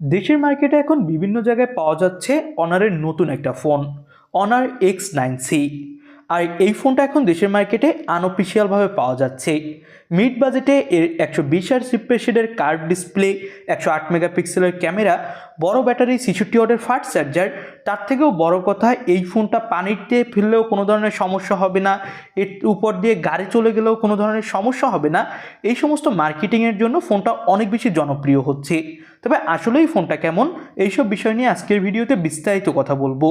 দেশের মার্কেটে এখন বিভিন্ন জায়গায় পাওয়া যাচ্ছে অনারের নতুন একটা phone, Honor X nine C আর এই ফোনটা এখন দেশের মার্কেটে আনঅফিসিয়ালভাবে পাওয়া যাচ্ছে। মিড বাজেটে এর একশো বিশ আর রিফ্রেশেডের কার্ভ ডিসপ্লে, একশো আট মেগাপিক্সেলের ক্যামেরা, বড় ব্যাটারি, ছেষট্টি ওয়াটের ফাস্ট চার্জার, তার থেকেও বড় কথা, এই ফোনটা পানিতে ফেললেও কোনো ধরনের সমস্যা হবে না। এর উপর দিয়ে গাড়ি চলে গেলেও কোনো ধরনের সমস্যা হবে না। এই সমস্ত মার্কেটিংয়ের জন্য ফোনটা অনেক বেশি জনপ্রিয় হচ্ছে। তবে আসলেই ফোনটা কেমন, এইসব বিষয় নিয়ে আজকের ভিডিওতে বিস্তারিত কথা বলব।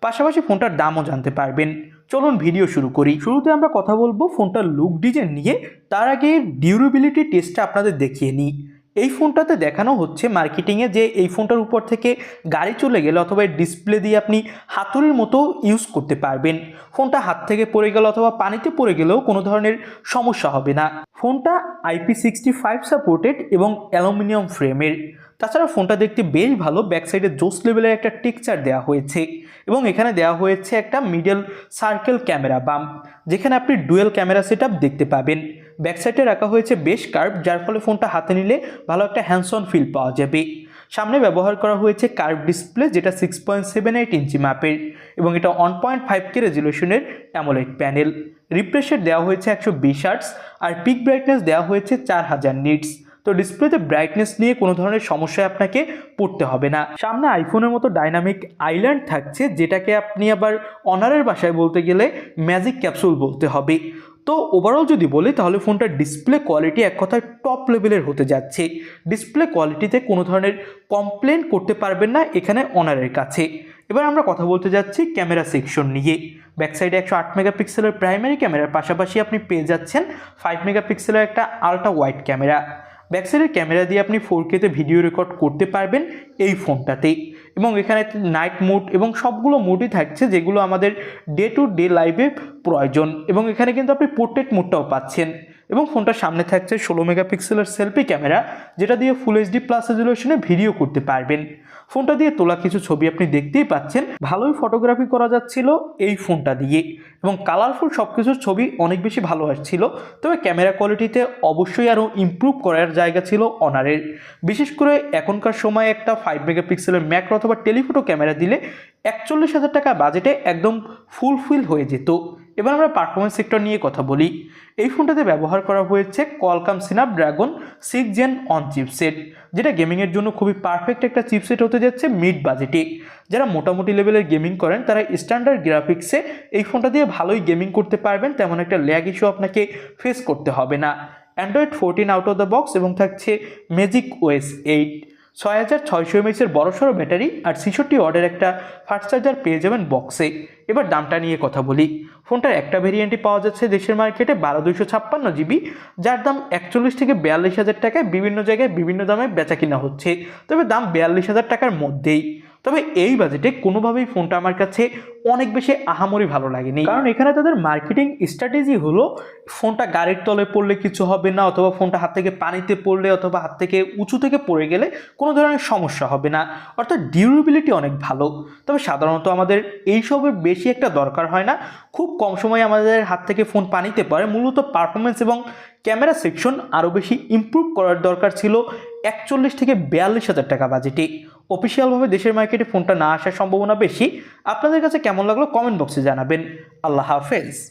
পাশাপাশি ফোনটার দামও জানতে পারবেন। চলুন ভিডিও শুরু করি। শুরুতে আমরা কথা বলব ফোনটার লুক ডিজাইন নিয়ে। তার আগে ডিউরেবিলিটি টেস্টটা আপনাদের দেখিয়ে নিই। এই ফোনটাতে দেখানো হচ্ছে মার্কেটিংয়ে যে এই ফোনটার উপর থেকে গাড়ি চলে গেলে অথবা ডিসপ্লে দিয়ে আপনি হাতুড়ির মতো ইউজ করতে পারবেন। ফোনটা হাত থেকে পড়ে গেল অথবা পানিতে পড়ে গেলেও কোনো ধরনের সমস্যা হবে না। ফোনটা আইপি সিক্সটি ফাইভ সাপোর্টেড এবং অ্যালুমিনিয়াম ফ্রেমের। তাছাড়া ফোনটা দেখতে বেশ ভালো ব্যাক সাইডে জোস লেভেলের একটা টেক্সচার দেওয়া হয়েছে এবং এখানে দেওয়া হয়েছে একটা মিডল সার্কেল ক্যামেরা বাম যেখানে আপনি ডুয়েল ক্যামেরা সেট দেখতে পাবেন। ব্যাক সাইডে রাখা হয়েছে বেশ কার্ভ যার ফলে ফোনটা হাতে নিলে ভালো একটা হ্যান্ডসন ফিল পাওয়া যাবে। সামনে ব্যবহার করা হয়েছে কার্ভ ডিসপ্লে যেটা six point seven eight inch মাপের এবং এটা ওয়ান পয়েন্ট ফাইভ কে রেজলিউশনের অ্যামোলেড প্যানেল রিফ্রেশের দেওয়া হয়েছে একশো বিশ আর্টস আর পিক ব্রাইটনেস দেওয়া হয়েছে চার হাজার নিটস তো ডিসপ্লেতে ব্রাইটনেস নিয়ে কোনো ধরনের সমস্যায় আপনাকে পড়তে হবে না। সামনে আইফোনের মতো ডাইনামিক আইল্যান্ড থাকছে, যেটাকে আপনি আবার অনারের ভাষায় বলতে গেলে ম্যাজিক ক্যাপসুল বলতে হবে। তো ওভারঅল যদি বলি, তাহলে ফোনটার ডিসপ্লে কোয়ালিটি এক কথায় টপ লেভেলের হতে যাচ্ছে। ডিসপ্লে কোয়ালিটিতে কোনো ধরনের কমপ্লেন করতে পারবেন না এখানে অনারের কাছে। এবার আমরা কথা বলতে যাচ্ছি ক্যামেরা সেকশন নিয়ে। ব্যাক সাইডে একশো আট মেগাপিক্সেলের প্রাইমারি ক্যামেরার পাশাপাশি আপনি পেয়ে যাচ্ছেন ফাইভ মেগাপিক্সেলের একটা আলট্রা ওয়াইড ক্যামেরা ব্যাক সাইডের ক্যামেরা দিয়ে আপনি ফোর কেতে ভিডিও রেকর্ড করতে পারবেন এই ফোনটাতে এবং এখানে নাইট মুড এবং সবগুলো মুডই থাকছে যেগুলো আমাদের ডে টু ডে লাইফে প্রয়োজন এবং এখানে কিন্তু আপনি পোর্ট্রেট মুডটাও পাচ্ছেন। এবং ফোনটার সামনে থাকছে ষোলো মেগাপিক্সেলের সেলফি ক্যামেরা, যেটা দিয়ে ফুল এইচডি প্লাস রেজলিউশনে ভিডিও করতে পারবেন। ফোনটা দিয়ে তোলা কিছু ছবি আপনি দেখতেই পাচ্ছেন, ভালোই ফটোগ্রাফি করা যাচ্ছিল এই ফোনটা দিয়ে। এবং কালারফুল সব কিছুর ছবি অনেক বেশি ভালো আসছিল, তবে ক্যামেরা কোয়ালিটিতে অবশ্যই আরও ইমপ্রুভ করার জায়গা ছিল অনারের বিশেষ করে এখনকার সময় একটা ফাইভ মেগাপিক্সেলের ম্যাক্রো অথবা টেলিফোটো ক্যামেরা দিলে একচল্লিশ হাজার টাকা বাজেটে একদম ফুলফিল হয়ে যেত। এবার আমরা পারফরমেন্স সেক্টর নিয়ে কথা বলি। এই ফোনটাতে ব্যবহার করা হয়েছে Qualcomm Snapdragon six gen one chipset যেটা গেমিংয়ের জন্য খুবই পারফেক্ট একটা চিপসেট হতে যাচ্ছে মিড বাজেটে যারা মোটামুটি লেভেলের গেমিং করেন, তারা স্ট্যান্ডার্ড গ্রাফিক্সে এই ফোনটা দিয়ে ভালোই গেমিং করতে পারবেন, তেমন একটা ল্যাগ ইস্যু আপনাকে ফেস করতে হবে না। Android fourteen out of the box এবং থাকছে ম্যাজিক ওয়েস এইট ছয় হাজার ছয়শো এমএসের বড়সড় ব্যাটারি আর ছিষট্টি ওয়ার্ডের একটা ফাস্ট চার্জার পেয়ে যাবেন বক্সে এবার দামটা নিয়ে কথা বলি। ফোনটার একটা ভেরিয়েন্টই পাওয়া যাচ্ছে দেশের মার্কেটে বারো দুইশো ছাপ্পান্ন জিবি যার দাম একচল্লিশ থেকে বিয়াল্লিশ হাজার টাকায় বিভিন্ন জায়গায় বিভিন্ন দামে বেচা কিনা হচ্ছে। তবে দাম বিয়াল্লিশ হাজার টাকার মধ্যেই। তবে এই বাজেটে কোনোভাবেই ফোনটা আমার কাছে অনেক বেশি আহামরি ভালো লাগেনি। কারণ এখানে তাদের মার্কেটিং স্ট্র্যাটেজি হলো ফোনটা গাড়ির তলে পড়লে কিছু হবে না, অথবা ফোনটা হাত থেকে পানিতে পড়লে অথবা হাত থেকে উঁচু থেকে পড়ে গেলে কোনো ধরনের সমস্যা হবে না। অর্থাৎ ডিউরেবিলিটি অনেক ভালো। তবে সাধারণত আমাদের এইসবের বেশি একটা দরকার হয় না। খুব কম সময়ে আমাদের হাত থেকে ফোন পানিতে পড়ে। মূলত পারফরমেন্স এবং ক্যামেরা সেকশন আরও বেশি ইমপ্রুভ করার দরকার ছিল একচল্লিশ থেকে বিয়াল্লিশ হাজার টাকা বাজেটে। অফিসিয়ালভাবে দেশের মার্কেটে ফোনটা না আসার সম্ভাবনা বেশি। আপনাদের কাছে কেমন লাগল? কমেন্ট বক্সে জানাবেন। আল্লাহ হাফেজ।